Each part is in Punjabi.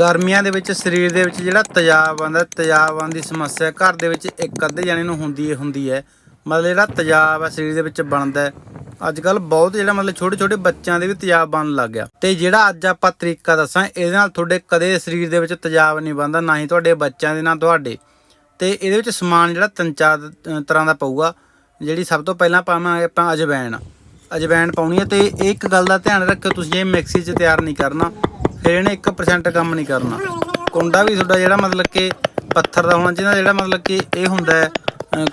ਗਰਮੀਆਂ ਦੇ ਵਿੱਚ ਸਰੀਰ ਦੇ ਵਿੱਚ ਜਿਹੜਾ ਤੇਜ਼ਾਬ ਆਉਂਦਾ, ਤੇਜ਼ਾਬ ਆਉਣ ਦੀ ਸਮੱਸਿਆ ਘਰ ਦੇ ਵਿੱਚ ਇੱਕ ਅੱਧੇ ਜਣੇ ਨੂੰ ਹੁੰਦੀ ਹੀ, ਹੁੰਦੀ ਹੈ। ਮਤਲਬ ਜਿਹੜਾ ਤੇਜ਼ਾਬ ਹੈ ਸਰੀਰ ਦੇ ਵਿੱਚ ਬਣਦਾ ਅੱਜ ਕੱਲ ਬਹੁਤ ਜਿਹੜਾ ਮਤਲਬ ਛੋਟੇ ਛੋਟੇ ਬੱਚਿਆਂ ਦੇ ਵੀ ਤੇਜ਼ਾਬ ਬਣਨ ਲੱਗ ਗਿਆ। ਤੇ ਜਿਹੜਾ ਅੱਜ ਆਪਾਂ ਤਰੀਕਾ ਦੱਸਾਂ, ਇਹਦੇ ਨਾਲ ਤੁਹਾਡੇ ਕਦੇ ਸਰੀਰ ਦੇ ਵਿੱਚ ਤੇਜ਼ਾਬ ਨਹੀਂ ਬਣਦਾ, ਨਾ ਹੀ ਤੁਹਾਡੇ ਬੱਚਿਆਂ ਦੇ, ਨਾ ਤੁਹਾਡੇ। ਤੇ ਇਹਦੇ ਵਿੱਚ ਸਮਾਨ ਜਿਹੜਾ ਤਿੰਨ ਚਾਰ ਤਰ੍ਹਾਂ ਦਾ ਪਊਗਾ, ਜਿਹੜੀ ਸਭ ਤੋਂ ਪਹਿਲਾਂ ਪਾਵਾਂਗੇ ਆਪਾਂ ਅਜਵੈਣ ਅਜਵੈਣ ਪਾਉਣੀ ਹੈ। ਤੇ ਇਹ ਇੱਕ ਗੱਲ ਦਾ ਧਿਆਨ ਰੱਖਿਓ, ਤੁਸੀਂ ਇਹ ਮਿਕਸੀ 'ਚ ਤਿਆਰ ਨਹੀਂ ਕਰਨਾ। ਫਿਰ ਇਹਨੇ 1% ਕੰਮ ਨਹੀਂ ਕਰਨਾ। ਕੁੰਡਾ ਵੀ ਤੁਹਾਡਾ ਜਿਹੜਾ ਮਤਲਬ ਕਿ ਪੱਥਰ ਦਾ ਹੋਣਾ ਚਾਹੀਦਾ ਜਿਹੜਾ ਮਤਲਬ ਕਿ ਇਹ ਹੁੰਦਾ ਹੈ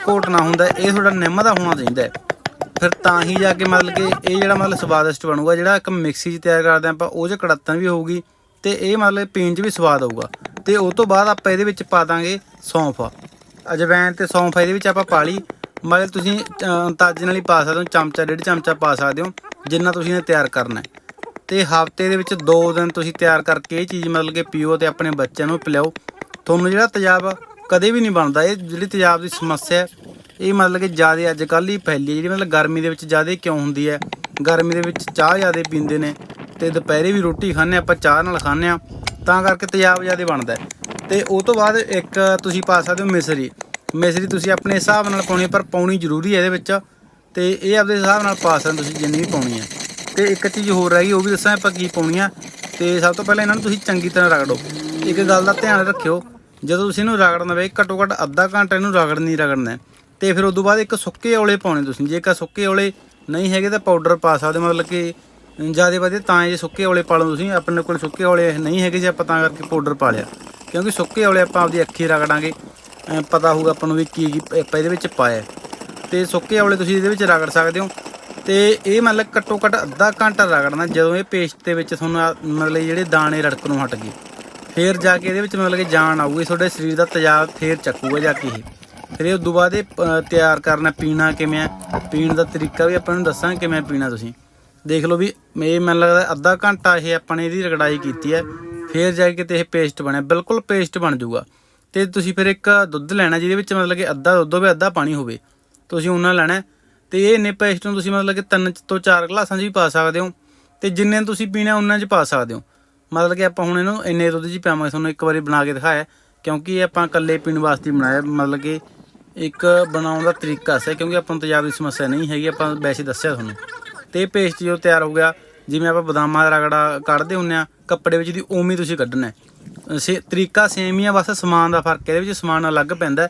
ਘੋਟਣਾ ਹੁੰਦਾ ਇਹ ਤੁਹਾਡਾ ਨਿੰਮ ਦਾ ਹੋਣਾ ਚਾਹੀਦਾ ਫਿਰ ਤਾਂ ਹੀ ਜਾ ਕੇ ਮਤਲਬ ਕਿ ਇਹ ਜਿਹੜਾ ਮਤਲਬ ਸਵਾਦਿਸ਼ਟ ਬਣੂਗਾ ਜਿਹੜਾ ਇੱਕ ਮਿਕਸੀ 'ਚ ਤਿਆਰ ਕਰਦੇ ਆਪਾਂ ਉਹ 'ਚ ਕੜੱਤਨ ਵੀ ਹੋਊਗੀ ਤੇ ਇਹ ਮਤਲਬ ਪੀਣ 'ਚ ਵੀ ਸਵਾਦ ਆਊਗਾ। ਤੇ ਉਸ ਤੋਂ ਬਾਅਦ ਆਪਾਂ ਇਹਦੇ ਵਿੱਚ ਪਾ ਦਾਂਗੇ ਸੌਂਫ। ਅਜਵੈਨ ਤੇ ਸੌਂਫ ਇਹਦੇ ਵਿੱਚ ਆਪਾਂ ਪਾ ਲਈ। ਮਤਲਬ ਤੁਸੀਂ ਅ, ਅੰਦਾਜ਼ੇ ਨਾਲ ਹੀ ਪਾ ਸਕਦੇ ਹੋ ਚਮਚਾ ਡੇਢ ਚਮਚਾ ਪਾ ਸਕਦੇ ਹੋ ਜਿੰਨਾ ਤੁਸੀਂ ਨੇ ਤਿਆਰ ਕਰਨਾ ਹੈ। ਤੇ ਹਫ਼ਤੇ ਦੇ ਵਿੱਚ 2 ਦਿਨ ਤੁਸੀਂ ਤਿਆਰ ਕਰਕੇ ਇਹ ਚੀਜ਼ ਮਤਲਬ ਕਿ ਪੀਓ ਤੇ ਆਪਣੇ ਬੱਚਿਆਂ ਨੂੰ ਪਿਲਾਓ। ਤੁਹਾਨੂੰ ਜਿਹੜਾ ਤੇਜ਼ਾਬ ਕਦੇ ਵੀ ਨਹੀਂ ਬਣਦਾ, ਇਹ ਜਿਹੜੀ ਤੇਜ਼ਾਬ ਦੀ ਸਮੱਸਿਆ ਇਹ ਮਤਲਬ ਕਿ ਜ਼ਿਆਦਾ ਅੱਜ ਕੱਲ੍ਹ ਹੀ ਫੈਲੀ ਹੈ। ਜਿਹੜੀ ਮਤਲਬ ਗਰਮੀ ਦੇ ਵਿੱਚ ਜ਼ਿਆਦਾ ਕਿਉਂ ਹੁੰਦੀ ਹੈ? ਗਰਮੀ ਦੇ ਵਿੱਚ ਚਾਹ ਜ਼ਿਆਦਾ ਪੀਂਦੇ ਨੇ ਤੇ ਦੁਪਹਿਰੇ ਵੀ ਰੋਟੀ ਖਾਂਦੇ ਆਪਾਂ ਚਾਹ ਨਾਲ ਖਾਂਦੇ ਆ ਤਾਂ ਕਰਕੇ ਤੇਜ਼ਾਬ ਜ਼ਿਆਦਾ ਬਣਦਾ ਹੈ। ਤੇ ਉਹ ਤੋਂ ਬਾਅਦ ਇੱਕ ਤੁਸੀਂ ਪਾ ਸਕਦੇ ਹੋ ਮਿਸਰੀ। ਮਿਸਰੀ ਤੁਸੀਂ ਆਪਣੇ ਹਿਸਾਬ ਨਾਲ ਪਾਉਣੀ ਪਰ ਪਾਉਣੀ ਜ਼ਰੂਰੀ ਹੈ ਇਹਦੇ ਵਿੱਚ। ਤੇ ਇਹ ਆਪਦੇ ਹਿਸਾਬ ਨਾਲ ਪਾ ਸਕਦੇ ਤੁਸੀਂ, ਜਿੰਨੀ ਵੀ ਪਾਉਣੀ ਹੈ। ਤੇ ਇੱਕ ਚੀਜ਼ ਹੋਰ ਰਹਿ ਗਈ ਉਹ ਵੀ ਦੱਸਾਂ ਆਪਾਂ ਕੀ ਪਾਉਣੀ ਆ। ਤੇ ਸਭ ਤੋਂ ਪਹਿਲਾਂ ਇਹਨਾਂ ਨੂੰ ਤੁਸੀਂ ਚੰਗੀ ਤਰ੍ਹਾਂ ਰਗੜੋ ਇੱਕ ਗੱਲ ਦਾ ਧਿਆਨ ਰੱਖਿਓ, ਜਦੋਂ ਤੁਸੀਂ ਇਹਨੂੰ ਰਗੜਨਾ ਵੇ ਘੱਟੋ ਘੱਟ ਅੱਧਾ ਘੰਟਾ ਇਹਨੂੰ ਰਗੜ ਨਹੀਂ ਰਗੜਨਾ ਹੈ। ਤੇ ਫਿਰ ਉਸ ਤੋਂ ਬਾਅਦ ਇੱਕ ਸੁੱਕੇ ਔਲੇ ਪਾਉਣੇ ਤੁਸੀਂ। ਜੇਕਰ ਸੁੱਕੇ ਔਲੇ ਨਹੀਂ ਹੈਗੇ ਤਾਂ ਪਾਊਡਰ ਪਾ ਸਕਦੇ ਮਤਲਬ ਕਿ ਜ਼ਿਆਦਾ ਵਧੀਆ ਤਾਂ ਜੇ ਸੁੱਕੇ ਔਲੇ ਪਾ ਲਓ ਤੁਸੀਂ। ਆਪਣੇ ਕੋਲ ਸੁੱਕੇ ਔਲੇ ਨਹੀਂ ਹੈਗੇ ਜੇ ਆਪਾਂ ਤਾਂ ਕਰਕੇ ਪਾਊਡਰ ਪਾ ਲਿਆ। ਕਿਉਂਕਿ ਸੁੱਕੇ ਔਲੇ ਆਪਾਂ ਆਪਦੀ ਅੱਖੀ ਰਗੜਾਂਗੇ। ਪਤਾ ਹੋਊਗਾ ਆਪਾਂ ਨੂੰ ਵੀ ਕੀ ਕੀ ਆਪਾਂ ਇਹਦੇ ਵਿੱਚ ਪਾਇਆ ਹੈ। ਤੇ ਸੁੱਕੇ ਔਲੇ ਤੁਸੀਂ ਇਹਦੇ ਵਿੱਚ ਰਗੜ ਸਕਦੇ ਹੋ। ਤੇ ਇਹ ਮਤਲਬ ਘੱਟੋ ਘੱਟ ਅੱਧਾ ਘੰਟਾ ਰਗੜਨਾ ਜਦੋਂ ਇਹ ਪੇਸਟ ਦੇ ਵਿੱਚ ਤੁਹਾਨੂੰ ਆ- ਮਤਲਬ ਜਿਹੜੇ ਦਾਣੇ ਰੜਕ ਨੂੰ ਹਟ ਗਏ। ਫੇਰ ਜਾ ਕੇ ਇਹਦੇ ਵਿੱਚ ਮਤਲਬ ਕਿ ਜਾਨ ਆਊਗੀ ਤੁਹਾਡੇ ਸਰੀਰ ਦਾ ਤੇਜ਼ਾਬ ਫੇਰ ਚੱਕੂਗਾ ਜਾ ਕੇ ਇਹ। ਫਿਰ ਇਹ ਉਦੋਂ ਬਾਅਦ ਇਹ ਅ, ਤਿਆਰ ਕਰਨਾ ਪੀਣਾ ਕਿਵੇਂ ਆ ਪੀਣ ਦਾ ਤਰੀਕਾ ਵੀ ਆਪਾਂ ਨੂੰ ਦੱਸਾਂ ਕਿਵੇਂ ਪੀਣਾ ਤੁਸੀਂ। ਦੇਖ ਲਓ ਵੀ ਇਹ ਮੈਨੂੰ ਲੱਗਦਾ ਅੱਧਾ ਘੰਟਾ ਇਹ ਆਪਾਂ ਨੇ ਇਹਦੀ ਰਗੜਾਈ ਕੀਤੀ ਹੈ ਫੇਰ ਜਾ ਕੇ ਤੇ ਇਹ ਪੇਸਟ ਬਣਿਆ ਬਿਲਕੁਲ ਪੇਸਟ ਬਣ ਜਾਊਗਾ। ਤੇ ਤੁਸੀਂ ਫਿਰ ਇੱਕ ਦੁੱਧ ਲੈਣਾ ਜਿਹਦੇ ਵਿੱਚ ਮਤਲਬ ਕਿ ਅੱਧਾ ਦੁੱਧ ਹੋਵੇ ਅੱਧਾ ਪਾਣੀ ਹੋਵੇ। ਤੁਸੀਂ ਉਹਨਾਂ ਲੈਣਾ ਹੈ ਤੇ ਇਹ ਇੰਨੇ ਪੇਸਟ ਨੂੰ ਤੁਸੀਂ ਮਤਲਬ ਕਿ ਤਿੰਨ ਤੋਂ ਚਾਰ ਗਲਾਸਾਂ 'ਚ ਵੀ ਪਾ ਸਕਦੇ ਹੋ ਤੇ ਜਿੰਨੇ ਤੁਸੀਂ ਪੀਣਾ ਉਹਨਾਂ 'ਚ ਪਾ ਸਕਦੇ ਹੋ। ਮਤਲਬ ਕਿ ਆਪਾਂ ਹੁਣ ਇਹਨੂੰ ਇੰਨੇ ਦੁੱਧ 'ਚ ਪਾਵਾਂਗੇ ਤੁਹਾਨੂੰ ਇੱਕ ਵਾਰੀ ਬਣਾ ਕੇ ਦਿਖਾਇਆ। ਕਿਉਂਕਿ ਇਹ ਆਪਾਂ ਇਕੱਲੇ ਪੀਣ ਵਾਸਤੇ ਬਣਾਇਆ, ਮਤਲਬ ਕਿ ਇੱਕ ਬਣਾਉਣ ਦਾ ਤਰੀਕਾ ਸੀ ਕਿਉਂਕਿ ਆਪਾਂ ਨੂੰ ਤੇਜ਼ਾਬ ਦੀ ਸਮੱਸਿਆ ਨਹੀਂ ਹੈਗੀ, ਆਪਾਂ ਵੈਸੇ ਦੱਸਿਆ ਤੁਹਾਨੂੰ। ਤੇ ਇਹ ਪੇਸਟ ਜੋ ਤਿਆਰ ਹੋ ਗਿਆ, ਜਿਵੇਂ ਆਪਾਂ ਬਦਾਮਾਂ ਦਾ ਰਗੜਾ ਕੱਢਦੇ ਹੁੰਨੇ ਆ ਕੱਪੜੇ ਵਿੱਚ ਦੀ ਉਵੇਂ ਤੁਸੀਂ ਕੱਢਣਾ ਸੇ, ਤਰੀਕਾ ਸੇਮ ਹੀ ਆ, ਬਸ ਸਮਾਨ ਦਾ ਫ਼ਰਕ ਹੈ, ਇਹਦੇ ਵਿੱਚ ਸਮਾਨ ਅਲੱਗ ਪੈਂਦਾ ਹੈ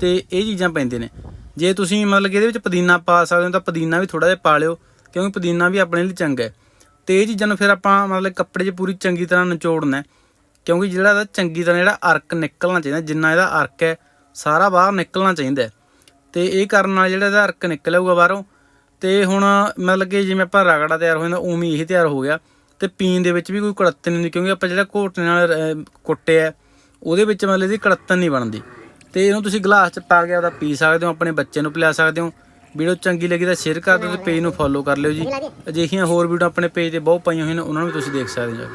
ਤੇ ਇਹ ਚੀਜ਼ਾਂ ਪੈਂਦੇ ਨੇ। ਜੇ ਤੁਸੀਂ ਮਤਲਬ ਕਿ ਇਹਦੇ ਵਿੱਚ ਪੁਦੀਨਾ ਪਾ ਸਕਦੇ ਹੋ ਤਾਂ ਪੁਦੀਨਾ ਵੀ ਥੋੜਾ ਜਿਹਾ ਪਾ ਲਿਓ, ਕਿਉਂਕਿ ਪੁਦੀਨਾ ਵੀ ਆਪਣੇ ਲਈ ਚੰਗਾ ਹੈ। ਤੇ ਇਹ ਚੀਜ਼ਾਂ ਨੂੰ ਫਿਰ ਆਪਾਂ ਮਤਲਬ ਕੱਪੜੇ 'ਚ ਪੂਰੀ ਚੰਗੀ ਤਰ੍ਹਾਂ ਨਿਚੋੜਨਾ ਕਿਉਂਕਿ ਜਿਹੜਾ ਇਹਦਾ ਚੰਗੀ ਤਰ੍ਹਾਂ ਜਿਹੜਾ ਅਰਕ ਨਿਕਲਣਾ ਚਾਹੀਦਾ, ਜਿੰਨਾ ਇਹਦਾ ਅਰਕ ਹੈ, ਸਾਰਾ ਬਾਹਰ ਨਿਕਲਣਾ ਚਾਹੀਦਾ ਹੈ। ਤੇ ਇਹ ਕਰਨ ਨਾਲ ਜਿਹੜਾ ਇਹਦਾ ਅਰਕ ਨਿਕਲੂਗਾ ਬਾਹਰੋਂ, ਤੇ ਹੁਣ ਮਤਲਬ ਕਿ ਜਿਵੇਂ ਆਪਾਂ ਰਗੜਾ ਤਿਆਰ ਹੋ ਜਾਂਦਾ ਉਵੇਂ ਇਹ ਤਿਆਰ ਹੋ ਗਿਆ। ਤੇ ਪੀਣ ਦੇ ਵਿੱਚ ਵੀ ਕੋਈ ਕੜੱਤਨ ਨਹੀਂ, ਕਿਉਂਕਿ ਆਪਾਂ ਜਿਹੜਾ ਘੋਟਣੇ ਨਾਲ ਕੁੱਟਿਆ ਉਹਦੇ ਵਿੱਚ ਮਤਲਬ ਇਹਦੀ ਕੜੱਤਨ ਨਹੀਂ ਬਣਦੀ। ਤੇ ਇਹਨੂੰ ਤੁਸੀਂ ਗਲਾਸ 'ਚ ਪਾ ਕੇ ਆਪਦਾ ਪੀ ਸਕਦੇ ਹੋ, ਆਪਣੇ ਬੱਚੇ ਨੂੰ ਪਿਲਾ ਸਕਦੇ ਹੋ। ਵੀਡੀਓ ਚੰਗੀ ਲੱਗੀ ਤਾਂ ਸ਼ੇਅਰ ਕਰ ਦਿਓ ਤੇ ਪੇਜ ਨੂੰ ਫੋਲੋ ਕਰ ਲਿਓ ਜੀ। ਅਜਿਹੀਆਂ ਹੋਰ ਵੀਡੀਓ ਆਪਣੇ ਪੇਜ ਤੇ ਬਹੁਤ ਪਾਈਆਂ ਹੋਈਆਂ ਨੇ, ਉਹਨਾਂ ਨੂੰ ਤੁਸੀਂ ਦੇਖ ਸਕਦੇ ਹੋ।